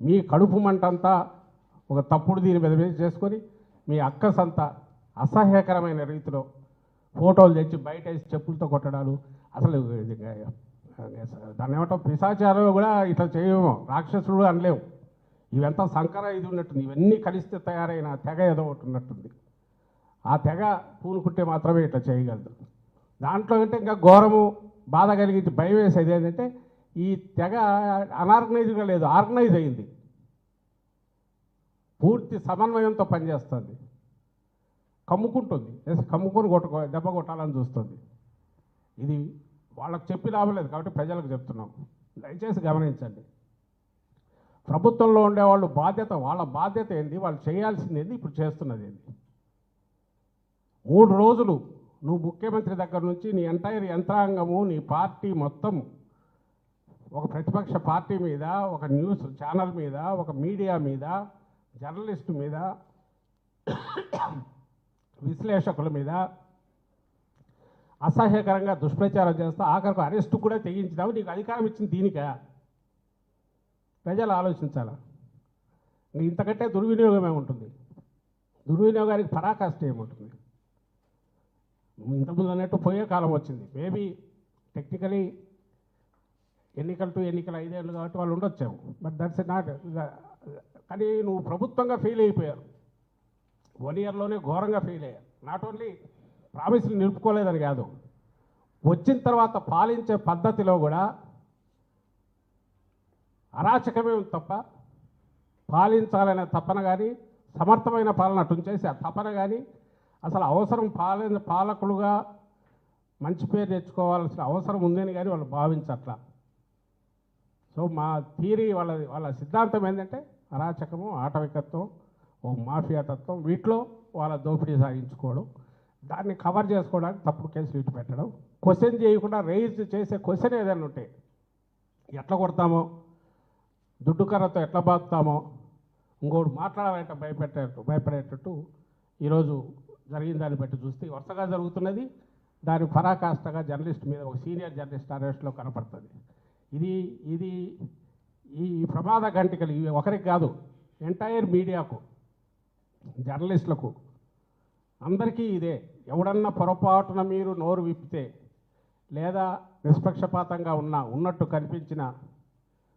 మీ కడుపు మంటంతా ఒక తప్పుడు దీని మీద మీద చేసుకొని మీ అక్కసంతా అసహ్యకరమైన రీతిలో ఫోటోలు తెచ్చి బయట వేసి చెప్పులతో కొట్టడాలు. అసలు ఇది దాన్ని ఏమంటాం పిశాచారం కూడా ఇట్లా చేయము రాక్షసుడు అనలేము ఇవంతా సంకర ఇది ఉన్నట్టుంది. ఇవన్నీ కలిస్తే తయారైన తెగ ఏదో ఒకటి ఉన్నట్టుంది. ఆ తెగ పూనుకుంటే మాత్రమే ఇట్లా చేయగలదు. దాంట్లో అంటే ఇంకా ఘోరము బాధ కలిగించి భయం వేసేది ఏంటంటే ఈ తెగ అనార్గనైజ్గా లేదు ఆర్గనైజ్ అయింది. పూర్తి సమన్వయంతో పనిచేస్తుంది. కమ్ముకుంటుంది. కమ్ముకొని కొట్టుకో దెబ్బ కొట్టాలని చూస్తుంది. ఇది వాళ్ళకి చెప్పి లాభం లేదు కాబట్టి ప్రజలకు చెప్తున్నాం. దయచేసి గమనించండి. ప్రభుత్వంలో ఉండేవాళ్ళు బాధ్యత వాళ్ళ బాధ్యత ఏంది? వాళ్ళు చేయాల్సింది ఏంది? ఇప్పుడు చేస్తున్నది ఏంది? మూడు రోజులు నువ్వు ముఖ్యమంత్రి దగ్గర నుంచి నీ ఎంటైర్ యంత్రాంగము నీ పార్టీ మొత్తం ఒక ప్రతిపక్ష పార్టీ మీద ఒక న్యూస్ ఛానల్ మీద ఒక మీడియా మీద జర్నలిస్టు మీద విశ్లేషకుల మీద అసహ్యకరంగా దుష్ప్రచారం చేస్తా ఆఖరికి అరెస్టు కూడా తెగించినావు నీకు అధికారం ఇచ్చింది దీనికా? ప్రజలు ఆలోచించాలా? ఇంతకంటే దుర్వినియోగమే ఉంటుంది. దుర్వినియోగానికి పరాకాష్ట ఏముంటుంది? ఇంతకుముందు అన్నట్టు పోయే కాలం వచ్చింది. మేబీ టెక్నికలీ ఎన్నికలు టు ఎన్నికలు ఐదేళ్ళు కాబట్టి వాళ్ళు ఉండొచ్చాము. బట్ దట్స్ నాట్ కానీ నువ్వు ప్రభుత్వంగా ఫెయిల్ అయిపోయారు. వన్ ఇయర్లోనే ఘోరంగా ఫెయిల్ అయ్యారు. నాట్ ఓన్లీ ప్రామిస్లు నిలుపుకోలేదని కాదు వచ్చిన తర్వాత పాలించే పద్ధతిలో కూడా అరాచకమే ఉంది తప్ప పాలించాలనే తపన కానీ సమర్థమైన పాలన అటు చేసి ఆ తపన కానీ అసలు అవసరం పాలన పాలకులుగా మంచి పేరు తెచ్చుకోవాల్సిన అవసరం ఉందని కానీ వాళ్ళు భావించట్లా. సో మా థీరీ వాళ్ళ వాళ్ళ సిద్ధాంతం ఏంటంటే అరాచకము ఆటవికత్వం ఓ మాఫియా తత్వం వీటిలో వాళ్ళ దోపిడీ సాగించుకోవడం దాన్ని కవర్ చేసుకోవడానికి తప్పుడు కేసులు ఇటు పెట్టడం క్వశ్చన్ చేయకుండా రేజ్ చేసే క్వశ్చన్ ఏదైనా ఉంటే ఎట్లా కొడతామో దుడ్డు కర్రతో ఎట్లా బాగుతామో ఇంకోటి మాట్లాడాలంటే భయపెట్టేట్టు భయపడేటట్టు ఈరోజు జరిగిన దాన్ని బట్టి చూస్తే వరుసగా జరుగుతున్నది. దాని పరాకాష్ఠగా జర్నలిస్ట్ మీద ఒక సీనియర్ జర్నలిస్ట్ అరెస్ట్లో కనపడుతుంది. ఇది ఇది ఈ ప్రమాద గంటికలు ఇవి ఒకరికి కాదు ఎంటైర్ మీడియాకు జర్నలిస్టులకు. అందరికీ ఇదే. ఎవడన్నా పొరపాటున మీరు నోరు విప్పితే లేదా నిష్పక్షపాతంగా ఉన్న ఉన్నట్టు కనిపించిన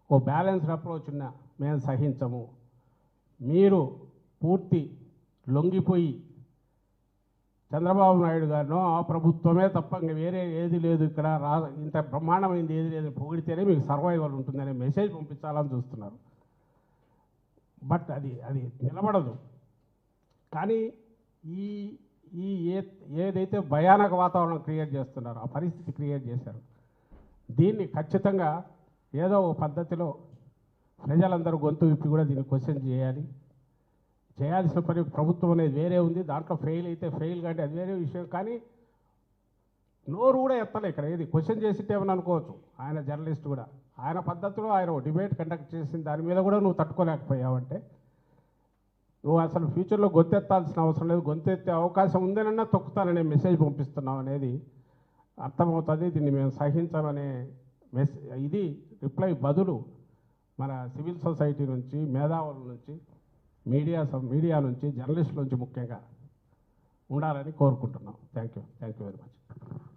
ఓ బ్యాలెన్స్డ్ అప్రోచ్ ఉన్న మేము సహించము. మీరు పూర్తి లొంగిపోయి చంద్రబాబు నాయుడు గారినో ఆ ప్రభుత్వమే తప్ప ఇంక వేరే ఏది లేదు. ఇక్కడ రా ఇంత బ్రహ్మాండమైంది ఏది లేదు. పొగిడితేనే మీకు సర్వైవల్ ఉంటుందనే మెసేజ్ పంపించాలని చూస్తున్నారు. బట్ అది అది నిలబడదు. కానీ ఈ ఈ ఏ ఏదైతే భయానక వాతావరణం క్రియేట్ చేస్తున్నారో ఆ పరిస్థితి క్రియేట్ చేశారు. దీన్ని ఖచ్చితంగా ఏదో ఒక పద్ధతిలో ప్రజలందరూ గొంతు విప్పి కూడా దీన్ని క్వశ్చన్ చేయాలి. చేయాల్సిన పని ప్రభుత్వం అనేది వేరే ఉంది. దాంట్లో ఫెయిల్ అయితే ఫెయిల్ కానీ అది వేరే విషయం. కానీ నోరు కూడా ఎత్తలే ఇక్కడ. ఏది? క్వశ్చన్ చేసిట్టేమని అనుకోవచ్చు. ఆయన జర్నలిస్ట్ కూడా. ఆయన పద్ధతిలో ఆయన డిబేట్ కండక్ట్ చేసిన దాని మీద కూడా నువ్వు తట్టుకోలేకపోయావంటే నువ్వు అసలు ఫ్యూచర్లో గొంతెత్తాల్సిన అవసరం లేదు. గొంతెత్తే అవకాశం ఉందనన్నా తొక్కుతాననే మెసేజ్ పంపిస్తున్నావు అనేది అర్థమవుతుంది. దీన్ని మేము సహించామనే మెస్ ఇది రిప్లై బదులు మన సివిల్ సొసైటీ నుంచి మేధావుల నుంచి మీడియా మీడియా నుంచి జర్నలిస్టుల నుంచి ముఖ్యంగా ఉండాలని కోరుకుంటున్నాం. Thank you thank you very much.